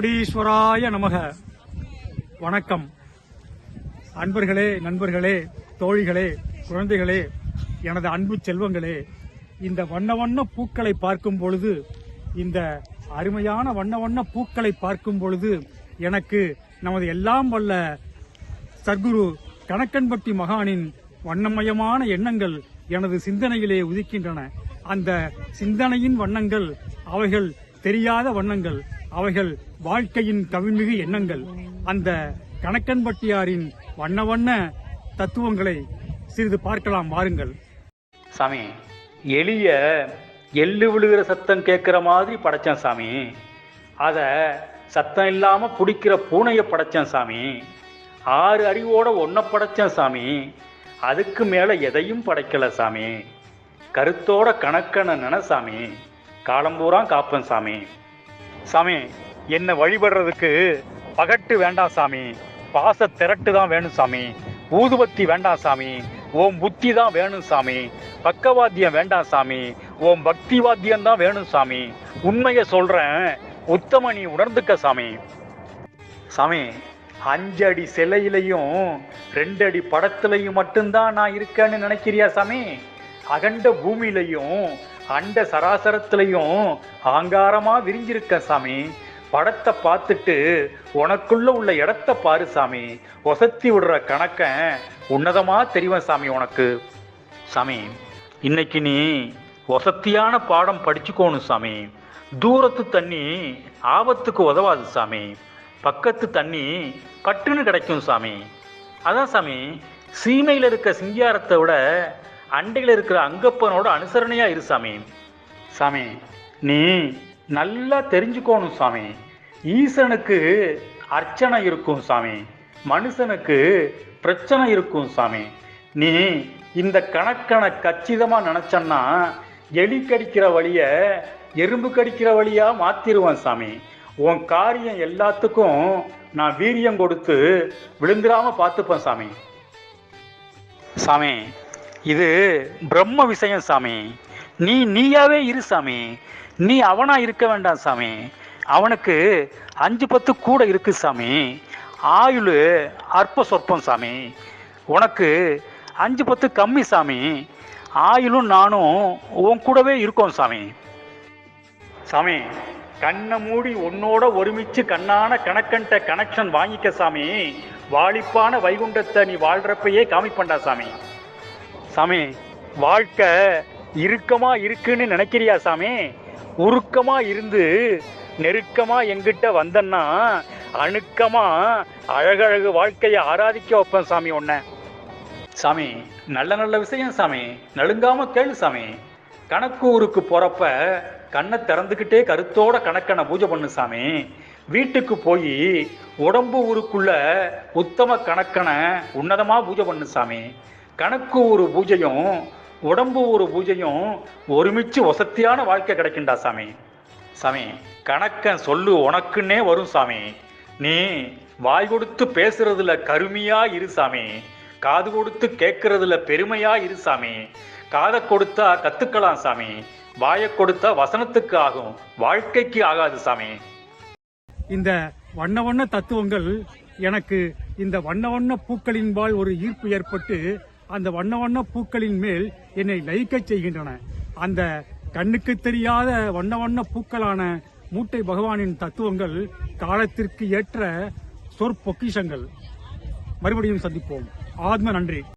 கோடீஸ்வராய நமக. வணக்கம். அன்பர்களே நண்பர்களே தோழிகளே குழந்தைகளே எனது அன்பு செல்வங்களே இந்த வண்ண வண்ண பூக்களை பார்க்கும் பொழுது இந்த அருமையான வண்ண வண்ண பூக்களை பார்க்கும் பொழுது எனக்கு நமது எல்லாம் வல்ல சர்க்குரு கணக்கன்பட்டி மகானின் வண்ணமயமான எண்ணங்கள் எனது சிந்தனையிலே உதிக்கின்றன. அந்த சிந்தனையின் வண்ணங்கள் அவைகள் தெரியாத வண்ணங்கள். அவைகள் வாழ்க்கையின் கவிமிகு எண்ணங்கள். அந்த கணக்கன்பட்டியாரின் வண்ண வண்ண தத்துவங்களை சிறிது பார்க்கலாம் வாருங்கள். சாமி எளிய எள்ளு விழுகிற சத்தம் கேட்குற மாதிரி படைச்சேன் சாமி. அதை சத்தம் இல்லாமல் பிடிக்கிற பூனையை படைச்சேன் சாமி. ஆறு அறிவோட ஒன்றை படைச்சேன் சாமி. அதுக்கு மேலே எதையும் படைக்கல சாமி. கருத்தோட கணக்கன நின சாமி. காலம்பூரா காப்பேன் சாமி. சாமி என்னை வழிபடுறதுக்கு பகட்டு வேண்டாம் சாமி. பாச திரட்டு தான் வேணும் சாமி. ஊதுபத்தி வேண்டாம் சாமி. ஓம் புத்தி தான் வேணும் சாமி. பக்கவாத்தியம் வேண்டாம் சாமி. ஓம் பக்தி வாத்தியம் தான் வேணும் சாமி. உண்மையை சொல்கிறேன் உத்தம நீ உணர்ந்துக்க சாமி. சாமி அஞ்சு அடி சிலையிலையும் ரெண்டு அடி படத்துலையும் மட்டும்தான் நான் இருக்கேன்னு நினைக்கிறியா சாமி? அகண்ட பூமியிலையும் அண்ட சராசரத்திலையும் ஆங்காரமா விரிஞ்சிருக்க சாமி. படத்தை பார்த்துட்டு உனக்குள்ள உள்ள இடத்த பாரு சாமி. ஒசத்தி விடுற கணக்க உன்னதமா தெரியும் சாமி உனக்கு. சாமி இன்னைக்கு நீ ஒசத்தியான பாடம் படிச்சுக்கோணும் சாமி. தூரத்து தண்ணி ஆபத்துக்கு உதவாது சாமி. பக்கத்து தண்ணி பட்டுன்னு கிடைக்கும் சாமி. அதான் சாமி சீமையில் இருக்க சிங்காரத்தை விட அண்டையில் இருக்கிற அங்கப்பனோட அனுசரணையா இரு சாமி. சாமி நீ நல்லா தெரிஞ்சுக்கோணும் சாமி. ஈசனுக்கு அர்ச்சனை இருக்கும் சாமி. மனுஷனுக்கு பிரச்சனை இருக்கும் சாமி. நீ இந்த கணக்கனை கச்சிதமா நினைச்சன்னா எலி கடிக்கிற வழிய எறும்பு கடிக்கிற வழியா மாத்திருவேன் சாமி. உன் காரியம் எல்லாத்துக்கும் நான் வீரியம் கொடுத்து விழுந்துடாம பார்த்துப்பேன் சாமி. சாமி இது பிரம்ம விஷயம் சாமி. நீ நீயாவே இரு சாமி. நீ அவனா இருக்க வேண்டாம் சாமி. அவனுக்கு அஞ்சு பத்து கூட இருக்கு சாமி. ஆயுள் அற்ப சொற்பம் சாமி. உனக்கு அஞ்சு பத்து கம்மி சாமி. ஆயுளும் நானும் உன் கூடவே இருக்கோம் சாமி. சாமி கண்ணை மூடி உன்னோட ஒருமிச்சு கண்ணான கணக்கன்ட்ட கனெக்ஷன் வாங்கிக்க சாமி. வாலிப்பான வைகுண்டத்தை நீ வாழ்றப்பயே காமிப்பண்டா சாமி. சாமி வாழ்க்கை இறுக்கமாக இருக்குன்னு நினைக்கிறியா சாமி? உருக்கமாக இருந்து நெருக்கமாக எங்கிட்ட வந்தன்னா அணுக்கமாக அழகழகு வாழ்க்கையை ஆராதிக்க வைப்பேன் சாமி ஒன்ன சாமி நல்ல நல்ல விஷயம் சாமி. நழுங்காமல் கேளு சாமி. கணக்கு ஊருக்கு போகிறப்ப கண்ணை திறந்துக்கிட்டே கருத்தோட கணக்கனை பூஜை பண்ணு சாமி. வீட்டுக்கு போய் உடம்பு ஊருக்குள்ள உத்தம கணக்கனை உன்னதமாக பூஜை பண்ணு சாமி. கணக்கு ஒரு பூஜையும் உடம்பு ஒரு பூஜையும் ஒருமிச்சு வசத்தியான வாழ்க்கை கிடைக்குண்டா சாமி. சாமி கணக்கன் சொல்லு உனக்குன்னே வரும் சாமி. நீ வாய் கொடுத்து பேசுறதுல கருமையா இரு சாமி. காது கொடுத்து கேட்கறதுல பெருமையா இரு சாமி. காதை கொடுத்தா கத்துக்கலாம் சாமி. வாயை கொடுத்தா வசனத்துக்கு ஆகும் வாழ்க்கைக்கு ஆகாது சாமி. இந்த வண்ண வண்ண தத்துவங்கள் எனக்கு இந்த வண்ண வண்ண பூக்களின்பால் ஒரு ஈர்ப்பு ஏற்பட்டு அந்த வண்ண வண்ண பூக்களின் மேல் என்னை லயிக்கச் செய்கின்றன. அந்த கண்ணுக்கு தெரியாத வண்ண வண்ண பூக்களான மூட்டை பகவானின் தத்துவங்கள் காலத்திற்கு ஏற்ற சொற்பொக்கிஷங்கள். மறுபடியும் சந்திப்போம். ஆத்ம நன்றி.